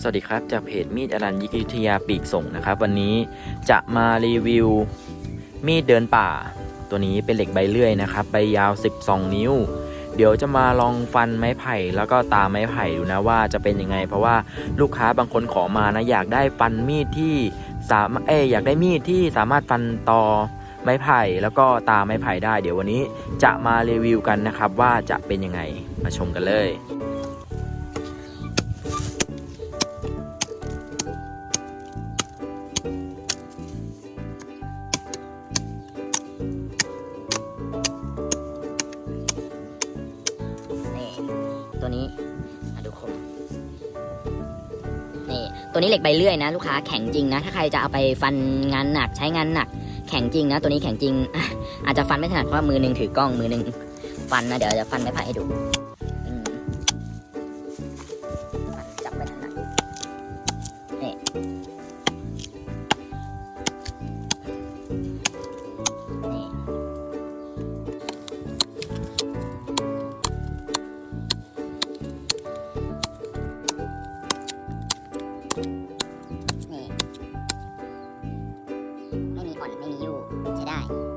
สวัสดีครับ จากเพจมีดอรัญยิกยุทยาปีกส่งนะครับ วันนี้จะมารีวิว มีดเดินป่า ตัวนี้เป็นเหล็กใบเลื่อยนะครับ ใบยาว 12 นิ้ว เดี๋ยวจะมาลองฟันไม้ไผ่ แล้วก็ตาไม้ไผ่ดูนะว่าจะเป็นยังไง เพราะว่าลูกค้าบางคนขอมานะอยากได้ฟันมีดที่สามารถเออยากได้มีดที่สามารถฟันตอไม้ไผ่แล้วก็ตาไม้ไผ่ได้ เดี๋ยววันนี้จะมารีวิวกันนะครับว่าจะเป็นยังไงมาชมกันเลย่ตัวนี้มาดูคมนี่ตัวนี้เหล็กใบเลื่อยนะ ลูกค้าแข็งจริงนะ ถ้าใครจะเอาไปฟันงานหนักใช้งานหนัก แข็งจริงนะ ตัวนี้แข็งจริง อาจจะฟันไม่ถนัดเพราะมือหนึ่งถือกล้องมือหนึ่งฟันนะเดี๋ยวจะฟันไม่ผ่ให้ดู 바이바이.